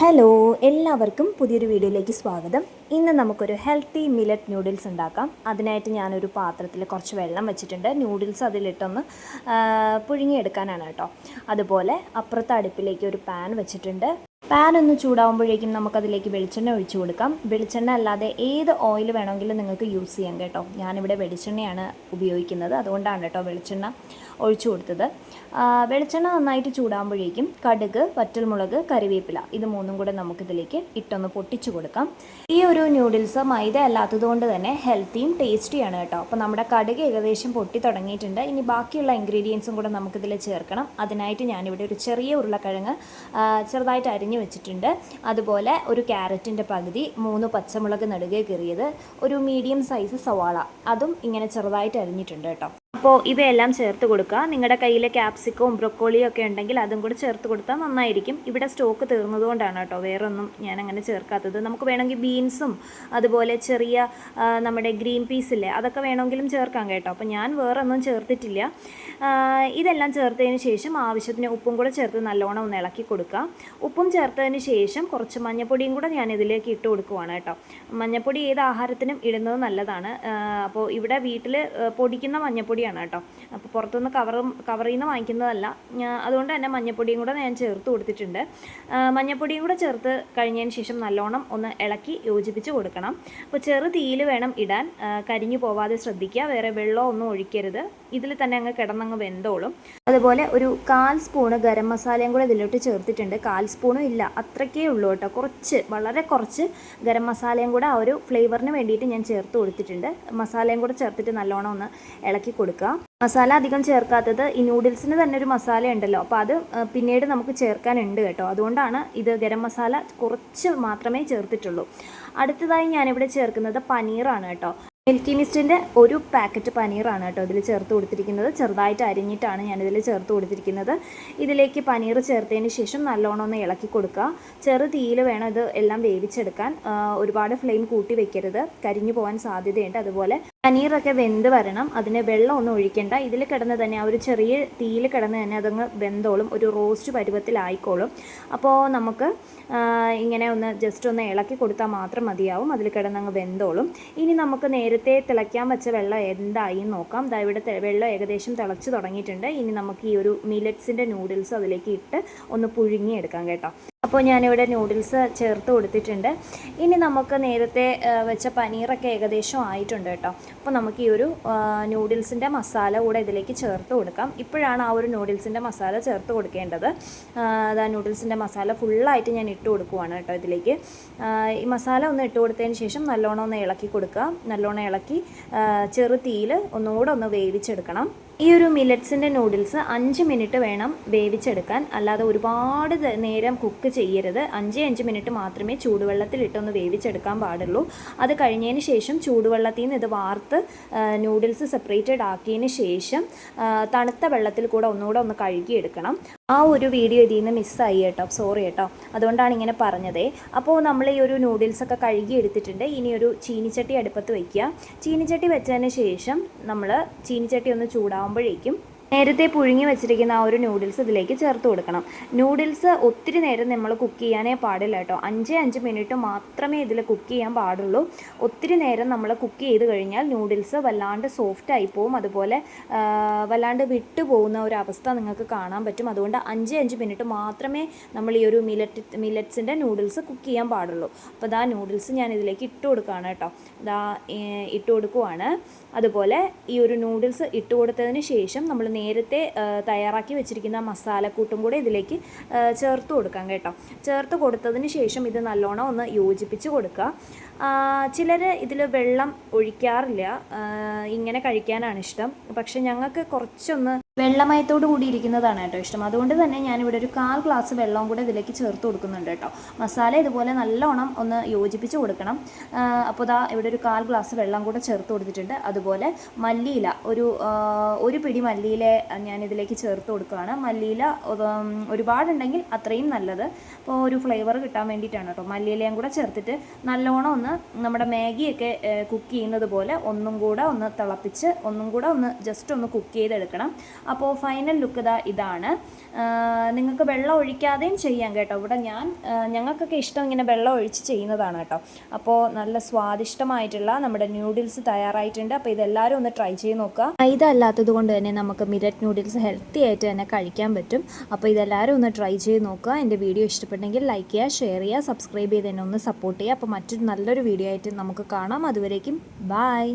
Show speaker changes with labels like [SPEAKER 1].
[SPEAKER 1] Hello എല്ലാവർക്കും പുതിയൊരു വീഡിയോയിലേക്ക് സ്വാഗതം. ഇന്ന് നമുക്കൊരു ഹെൽത്തി മില്ലറ്റ് നൂഡിൽസ് ഉണ്ടാക്കാം. അതിനായിട്ട് ഞാനൊരു പാത്രത്തിൽ കുറച്ച് വെള്ളം വെച്ചിട്ടുണ്ട്. നൂഡിൽസ് അതിലിട്ടൊന്ന് പുഴുങ്ങിയെടുക്കാനാണ് കേട്ടോ. അതുപോലെ അപ്പുറത്തെ അടുപ്പിലേക്ക് ഒരു പാൻ വെച്ചിട്ടുണ്ട്. പാൻ ഒന്ന് ചൂടാവുമ്പോഴേക്കും നമുക്കതിലേക്ക് വെളിച്ചെണ്ണ ഒഴിച്ചു കൊടുക്കാം. വെളിച്ചെണ്ണ അല്ലാതെ ഏത് ഓയിൽ വേണമെങ്കിലും നിങ്ങൾക്ക് യൂസ് ചെയ്യാം കേട്ടോ. ഞാനിവിടെ വെളിച്ചെണ്ണയാണ് ഉപയോഗിക്കുന്നത്. അതുകൊണ്ടാണ് കേട്ടോ വെളിച്ചെണ്ണ ഒഴിച്ചു കൊടുത്തത്. വെളിച്ചെണ്ണ നന്നായിട്ട് ചൂടാകുമ്പോഴേക്കും കടുക് വറ്റൽമുളക് കറിവേപ്പില ഇത് മൂന്നും കൂടെ നമുക്കിതിലേക്ക് ഇട്ടൊന്ന് പൊട്ടിച്ചു കൊടുക്കാം. ഈ ഒരു ന്യൂഡിൽസ് മൈദ അല്ലാത്തതുകൊണ്ട് തന്നെ ഹെൽത്തിയും ടേസ്റ്റിയാണ് കേട്ടോ. അപ്പോൾ നമ്മുടെ കടുക് ഏകദേശം പൊട്ടി തുടങ്ങിയിട്ടുണ്ട്. ഇനി ബാക്കിയുള്ള ഇൻഗ്രീഡിയൻസും കൂടെ നമുക്കിതിൽ ചേർക്കണം. അതിനായിട്ട് ഞാനിവിടെ ഒരു ചെറിയ ഉരുളക്കിഴങ്ങ് ചെറുതായിട്ട് അരിഞ്ഞു വെച്ചിട്ടുണ്ട്. അതുപോലെ ഒരു ക്യാരറ്റിന്റെ പകുതി മൂന്ന് പച്ചമുളക് നടുകെ കീറിയത് ഒരു മീഡിയം സൈസ് സവാള. അതും ഇങ്ങനെ ചെറുതായിട്ട് അരിഞ്ഞിട്ടുണ്ട് കേട്ടോ. അപ്പോൾ ഇവയെല്ലാം ചേർത്ത് കൊടുക്കുക. നിങ്ങളുടെ കയ്യിൽ ക്യാപ്സിക്കവും ബ്രൊക്കോളിയും ഒക്കെ ഉണ്ടെങ്കിൽ അതും കൂടി ചേർത്ത് കൊടുത്താൽ നന്നായിരിക്കും. ഇവിടെ സ്റ്റോക്ക് തീർന്നതുകൊണ്ടാണ് കേട്ടോ. വേറൊന്നും ഞാൻ അങ്ങനെ ചേർക്കാത്തത്. നമുക്ക് വേണമെങ്കിൽ ബീൻസും അതുപോലെ ചെറിയ നമ്മുടെ ഗ്രീൻ പീസ് ഇല്ലേ അതൊക്കെ വേണമെങ്കിലും ചേർക്കാം കേട്ടോ. അപ്പോൾ ഞാൻ വേറൊന്നും ചേർത്തിട്ടില്ല. ഇതെല്ലാം ചേർത്തതിന് ശേഷം ആവശ്യത്തിന് ഉപ്പും കൂടെ ചേർത്ത് നല്ലോണം ഒന്ന് ഇളക്കി കൊടുക്കുക. ഉപ്പും ചേർത്തതിന് ശേഷം കുറച്ച് മഞ്ഞപ്പൊടിയും കൂടെ ഞാൻ ഇതിലേക്ക് ഇട്ട് കൊടുക്കുവാണ് കേട്ടോ. മഞ്ഞപ്പൊടി ഏത് ആഹാരത്തിനും ഇടുന്നത് നല്ലതാണ്. അപ്പോൾ ഇവിടെ വീട്ടിൽ പൊടിക്കുന്ന മഞ്ഞപ്പൊടിയാണ് കേട്ടോ അപ്പോൾ പുറത്തുനിന്ന് കവറും കവറിൽ നിന്ന് വാങ്ങിക്കുന്നതല്ല. അതുകൊണ്ട് തന്നെ മഞ്ഞപ്പൊടിയും കൂടെ ഞാൻ ചേർത്ത് കൊടുത്തിട്ടുണ്ട്. മഞ്ഞപ്പൊടിയും കൂടെ ചേർത്ത് കഴിഞ്ഞതിന് ശേഷം നല്ലോണം ഒന്ന് ഇളക്കി യോജിപ്പിച്ച് കൊടുക്കണം. അപ്പോൾ ചെറു തീയിൽ വേണം ഇടാൻ. കരിഞ്ഞു പോവാതെ ശ്രദ്ധിക്കുക. വേറെ വെള്ളം ഒന്നും ഒഴിക്കരുത്. ഇതിൽ തന്നെ അങ്ങ് കിടന്നങ്ങ് വെന്തോളും. അതുപോലെ ഒരു കാൽ സ്പൂണ് ഗരം മസാലയും കൂടെ ഇതിലോട്ട് ചേർത്തിട്ടുണ്ട്. കാൽ സ്പൂണും ഇല്ല. അത്രയ്ക്കേ ഉള്ളൂ കേട്ടോ. കുറച്ച് വളരെ കുറച്ച് ഗരം മസാലയും കൂടെ ആ ഒരു ഫ്ലേവറിന് വേണ്ടിയിട്ട് ഞാൻ ചേർത്ത് കൊടുത്തിട്ടുണ്ട്. മസാലയും കൂടെ ചേർത്തിട്ട് നല്ലോണം ഒന്ന് ഇളക്കി കൊടുക്കുക. മസാല അധികം ചേർക്കാത്തത് ഈ നൂഡിൽസിന് തന്നെ ഒരു മസാല ഉണ്ടല്ലോ അപ്പോൾ അത് പിന്നീട് നമുക്ക് ചേർക്കാനുണ്ട് കേട്ടോ. അതുകൊണ്ടാണ് ഇത് ഗരം മസാല കുറച്ച് മാത്രമേ ചേർത്തിട്ടുള്ളൂ. അടുത്തതായി ഞാനിവിടെ ചേർക്കുന്നത് പനീറാണ് കേട്ടോ. മിൽക്കി മിസ്റ്റിന്റെ ഒരു പാക്കറ്റ് പനീറാണ് കേട്ടോ ഇതിൽ ചേർത്ത് കൊടുത്തിരിക്കുന്നത്. ചെറുതായിട്ട് അരിഞ്ഞിട്ടാണ് ഞാനിതിൽ ചേർത്ത് കൊടുത്തിരിക്കുന്നത്. ഇതിലേക്ക് പനീർ ചേർത്തതിന് ശേഷം നല്ലോണം ഒന്ന് ഇളക്കി കൊടുക്കുക. ചെറു തീയിൽ വേണം ഇത് എല്ലാം വേവിച്ചെടുക്കാൻ. ഒരുപാട് ഫ്ലെയിം കൂട്ടി വെക്കരുത്. കരിഞ്ഞു പോകാൻ സാധ്യതയുണ്ട്. അതുപോലെ പനീറൊക്കെ വെന്ത് വരണം. അതിന് വെള്ളം ഒന്നും ഒഴിക്കേണ്ട. ഇതിൽ കിടന്ന് തന്നെ ആ ഒരു ചെറിയ തീയിൽ കിടന്ന് തന്നെ അതങ്ങ് വെന്തോളും. ഒരു റോസ്റ്റ് പരുവത്തിലായിക്കോളും. അപ്പോൾ നമുക്ക് ഇങ്ങനെ ഒന്ന് ജസ്റ്റ് ഒന്ന് ഇളക്കി കൊടുത്താൽ മാത്രം മതിയാവും. അതിൽ കിടന്നങ്ങ് വെന്തോളും. ഇനി നമുക്ക് നേരത്തെ തിളയ്ക്കാൻ വെച്ച വെള്ളം എന്തായി നോക്കാം. ദാ ഇവിടെ വെള്ളം ഏകദേശം തിളച്ച് തുടങ്ങിയിട്ടുണ്ട്. ഇനി നമുക്ക് ഈ ഒരു മിലറ്റ്സിന്റെ നൂഡിൽസ് അതിലേക്ക് ഇട്ട് ഒന്ന് പുഴുങ്ങിയെടുക്കാം കേട്ടോ. അപ്പോൾ ഞാനിവിടെ നൂഡിൽസ് ചേർത്ത് കൊടുത്തിട്ടുണ്ട്. ഇനി നമുക്ക് നേരത്തെ വെച്ച പനീറൊക്കെ ഏകദേശം ആയിട്ടുണ്ട് കേട്ടോ. അപ്പോൾ നമുക്ക് ഈ ഒരു നൂഡിൽസിന്റെ മസാല കൂടെ ഇതിലേക്ക് ചേർത്ത് കൊടുക്കാം. ഇപ്പോഴാണ് ആ ഒരു നൂഡിൽസിന്റെ മസാല ചേർത്ത് കൊടുക്കേണ്ടത്. അതാ നൂഡിൽസിന്റെ മസാല ഫുള്ളായിട്ട് ഞാൻ ഇട്ട് കൊടുക്കുവാണ് കേട്ടോ ഇതിലേക്ക്. ഈ മസാല ഒന്ന് ഇട്ട് കൊടുത്തതിന് ശേഷം നല്ലോണം ഒന്ന് ഇളക്കി കൊടുക്കുക നല്ലോണം ഇളക്കി ചെറു തീയിൽ ഒന്നുകൂടെ ഒന്ന് വേവിച്ചെടുക്കണം. ഈ ഒരു മില്ലറ്റ്സിന്റെ നൂഡിൽസ് അഞ്ച് മിനിറ്റ് വേണം വേവിച്ചെടുക്കാൻ. അല്ലാതെ ഒരുപാട് നേരം കുക്ക് ചെയ്യരുത്. അഞ്ച് അഞ്ച് മിനിറ്റ് മാത്രമേ ചൂടുവെള്ളത്തിലിട്ടൊന്ന് വേവിച്ചെടുക്കാൻ പാടുള്ളൂ. അത് കഴിഞ്ഞതിന് ശേഷം ചൂടുവെള്ളത്തിൽ നിന്ന് ഇത് വാർത്ത് നൂഡിൽസ് സെപ്പറേറ്റഡ് ആക്കിയതിന് ശേഷം തണുത്ത വെള്ളത്തിൽ കൂടെ ഒന്നുകൂടെ ഒന്ന് കഴുകിയെടുക്കണം. ആ ഒരു വീഡിയോ ഇതിൽ നിന്ന് മിസ്സായി കേട്ടോ. സോറി കേട്ടോ. അതുകൊണ്ടാണ് ഇങ്ങനെ പറഞ്ഞതേ. അപ്പോൾ നമ്മൾ ഈ ഒരു നൂഡിൽസൊക്കെ കഴുകി എടുത്തിട്ടുണ്ട്. ഇനി ഒരു ചീനിച്ചട്ടി അടുപ്പത്ത് വയ്ക്കുക ചീനിച്ചട്ടി വെച്ചതിന് ശേഷം നമ്മൾ ചീനിച്ചട്ടി ഒന്ന് ചൂടാകുമ്പോഴേക്കും നേരത്തെ പുഴുങ്ങി വെച്ചിരിക്കുന്ന ആ ഒരു നൂഡിൽസ് ഇതിലേക്ക് ചേർത്ത് കൊടുക്കണം. നൂഡിൽസ് ഒത്തിരി നേരം നമ്മൾ കുക്ക് ചെയ്യാനേ പാടില്ല കേട്ടോ. അഞ്ച് അഞ്ച് മിനിറ്റ് മാത്രമേ ഇതിൽ കുക്ക് ചെയ്യാൻ പാടുള്ളൂ. ഒത്തിരി നേരം നമ്മൾ കുക്ക് ചെയ്ത് കഴിഞ്ഞാൽ നൂഡിൽസ് വല്ലാണ്ട് സോഫ്റ്റ് ആയി പോവും. അതുപോലെ വല്ലാണ്ട് വിട്ടു പോകുന്ന ഒരു അവസ്ഥ നിങ്ങൾക്ക് കാണാൻ പറ്റും. അതുകൊണ്ട് അഞ്ച് അഞ്ച് മിനിറ്റ് മാത്രമേ നമ്മൾ ഈ ഒരു മിലറ്റ് മിലറ്റ്സിന്റെ നൂഡിൽസ് കുക്ക് ചെയ്യാൻ പാടുള്ളൂ. അപ്പോൾ ഇതാ നൂഡിൽസ് ഞാൻ ഇതിലേക്ക് ഇട്ട് കൊടുക്കുകയാണ് കേട്ടോ. ഇതാ ഇട്ട് കൊടുക്കുവാണ്. അതുപോലെ ഈ ഒരു നൂഡിൽസ് ഇട്ട് കൊടുത്തതിന് ശേഷം നമ്മൾ നേരത്തെ തയ്യാറാക്കി വെച്ചിരിക്കുന്ന മസാലക്കൂട്ടും കൂടെ ഇതിലേക്ക് ചേർത്ത് കൊടുക്കാം കേട്ടോ. ചേർത്ത് കൊടുത്തതിന് ശേഷം ഇത് നല്ലോണം ഒന്ന് യോജിപ്പിച്ച് കൊടുക്കുക. ചിലർ ഇതിൽ വെള്ളം ഒഴിക്കാറില്ല. ഇങ്ങനെ കഴിക്കാനാണ് ഇഷ്ടം. പക്ഷെ ഞങ്ങൾക്ക് കുറച്ചൊന്ന് വെള്ളമയത്തോട് കൂടി ഇരിക്കുന്നതാണ് കേട്ടോ ഇഷ്ടം. അതുകൊണ്ട് തന്നെ ഞാനിവിടെ ഒരു കാൽ ഗ്ലാസ് വെള്ളവും കൂടെ ഇതിലേക്ക് ചേർത്ത് കൊടുക്കുന്നുണ്ട് കേട്ടോ. മസാല ഇതുപോലെ നല്ലോണം ഒന്ന് യോജിപ്പിച്ച് കൊടുക്കണം. അപ്പോൾ ഇതാ ഇവിടെ ഒരു കാൽ ഗ്ലാസ് വെള്ളം കൂടെ ചേർത്ത് കൊടുത്തിട്ടുണ്ട്. അതുപോലെ മല്ലിയില ഒരു ഒരു പിടി മല്ലിയില ഞാൻ ഇതിലേക്ക് ചേർത്ത് കൊടുക്കുകയാണ്. മല്ലിയില ഒരുപാടുണ്ടെങ്കിൽ അത്രയും നല്ലത്. അപ്പോൾ ഒരു ഫ്ലേവർ കിട്ടാൻ വേണ്ടിയിട്ടാണ് കേട്ടോ. മല്ലിയിലയും കൂടെ ചേർത്തിട്ട് നല്ലോണം ഒന്ന് നമ്മുടെ മാഗിയൊക്കെ കുക്ക് ചെയ്യുന്നത് പോലെ ഒന്നും കൂടെ ഒന്ന് തിളപ്പിച്ച് ഒന്നും കൂടെ ഒന്ന് ജസ്റ്റ് ഒന്ന് കുക്ക് ചെയ്തെടുക്കണം. അപ്പോൾ ഫൈനൽ ലുക്ക് ഇതാ ഇതാണ്. നിങ്ങൾക്ക് വെള്ളം ഒഴിക്കാതെയും ചെയ്യാം കേട്ടോ. ഇവിടെ ഞാൻ ഞങ്ങൾക്കൊക്കെ ഇഷ്ടം ഇങ്ങനെ വെള്ളം ഒഴിച്ച് ചെയ്യുന്നതാണ് കേട്ടോ. അപ്പോൾ നല്ല സ്വാദിഷ്ടമായിട്ടുള്ള നമ്മുടെ ന്യൂഡിൽസ് തയ്യാറായിട്ടുണ്ട്. അപ്പോൾ ഇതെല്ലാവരും ഒന്ന് ട്രൈ ചെയ്ത് നോക്കുക. മൈദ അല്ലാത്തത് കൊണ്ട് തന്നെ നമുക്ക് മിരറ്റ് ന്യൂഡിൽസ് ഹെൽത്തി ആയിട്ട് തന്നെ കഴിക്കാൻ പറ്റും. അപ്പോൾ ഇതെല്ലാവരും ഒന്ന് ട്രൈ ചെയ്ത് നോക്കുക. എന്റെ വീഡിയോ ഇഷ്ടപ്പെട്ടെങ്കിൽ ലൈക്ക് ചെയ്യുക ഷെയർ ചെയ്യുക സബ്സ്ക്രൈബ് ചെയ്ത് എന്നെ ഒന്ന് സപ്പോർട്ട് ചെയ്യുക. അപ്പോൾ മറ്റൊരു നല്ലൊരു വീഡിയോ ആയിട്ട് നമുക്ക് കാണാം. അതുവരേക്കും ബായ്